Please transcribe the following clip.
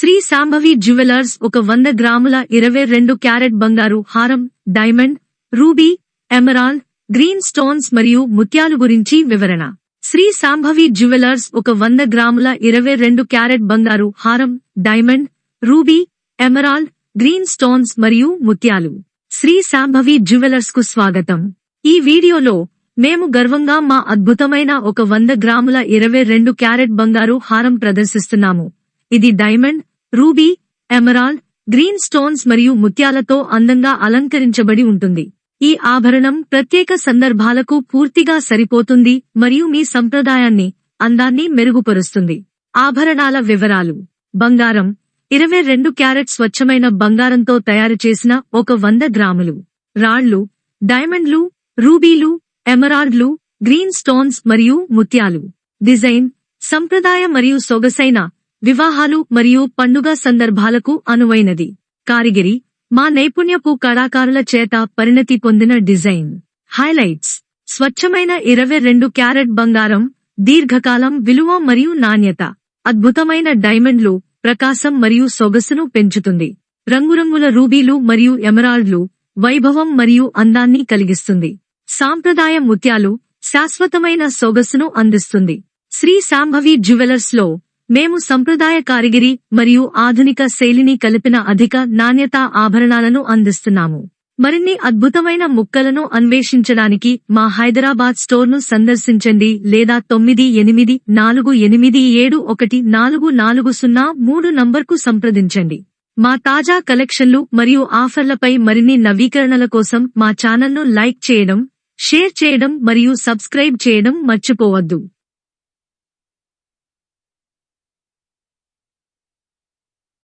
Shri Shambhavi jewellers ఒక వంద గ్రాముల ఇరవై రెండు క్యారెట్ బంగారు హారం diamond ruby emerald green stones మరియు ముత్యాలు గురించి వివరణ. శ్రీ సాంభవి జ్యువెలర్స్ ఒక వంద గ్రాముల ఇరవై రెండు క్యారెట్ బంగారు హారం diamond ruby emerald green stones మరియు ముత్యాలు. శ్రీ సాంభవి జ్యువెలర్స్కు స్వాగతం. ఈ వీడియోలో మేము గర్వంగా మా అద్భుతమైన ఒక వంద గ్రాముల ఇరవై రెండు క్యారెట్ బంగారు హారం ప్రదర్శిస్తున్నాము. ఇది diamond ruby emerald green stones మరియు ముత్యాలతో అందంగా అలంకరించబడి ఉంటుంది. ఈ ఆభరణం ప్రత్యేక సందర్భాలకు పూర్తిగా సరిపోతుంది మరియు మీ సంప్రదాయాన్ని అందాన్ని మెరుగుపరుస్తుంది. ఆభరణాల వివరాలు. బంగారం ఇరవై రెండు క్యారెట్ స్వచ్ఛమైన బంగారంతో తయారు చేసిన ఒక వంద గ్రాములు. రాళ్ళు డైమండ్లు రూబీలు ఎమరాల్డ్లు గ్రీన్ స్టోన్స్ మరియు ముత్యాలు. డిజైన్ సంప్రదాయ మరియు సొగసైన వివాహాలు మరియు పండుగ సందర్భాలకు అనువైనది. కారిగిరి మా నైపుణ్యపు కళాకారుల చేత పరిణతి పొందిన డిజైన్. హైలైట్స్. స్వచ్ఛమైన ఇరవై రెండు క్యారెట్ బంగారం దీర్ఘకాలం విలువ మరియు నాణ్యత. అద్భుతమైన డైమండ్లు ప్రకాశం మరియు సొగసును పెంచుతుంది. రంగురంగుల రూబీలు మరియు ఎమరాల్డ్లు వైభవం మరియు అందాన్ని కలిగిస్తుంది. సాంప్రదాయ ముత్యాలు శాశ్వతమైన సొగసును అందిస్తుంది. శ్రీ సాంభవి జ్యువెలర్స్లో మేము సంప్రదాయ కారిగిరి మరియు ఆధునిక శైలిని కలిపిన అధిక నాణ్యత ఆభరణాలను అందిస్తున్నాము. మరిన్ని అద్భుతమైన ముక్కలను అన్వేషించడానికి మా హైదరాబాద్ స్టోర్ను సందర్శించండి లేదా తొమ్మిది ఎనిమిది నాలుగు ఎనిమిది ఏడు ఒకటి నాలుగు నాలుగు సున్నా మూడు నంబర్కు సంప్రదించండి. మా తాజా కలెక్షన్లు మరియు ఆఫర్లపై మరిన్ని నవీకరణల కోసం మా ఛానల్ను లైక్ చేయడం షేర్ చేయడం మరియు సబ్స్క్రైబ్ చేయడం మర్చిపోవద్దు.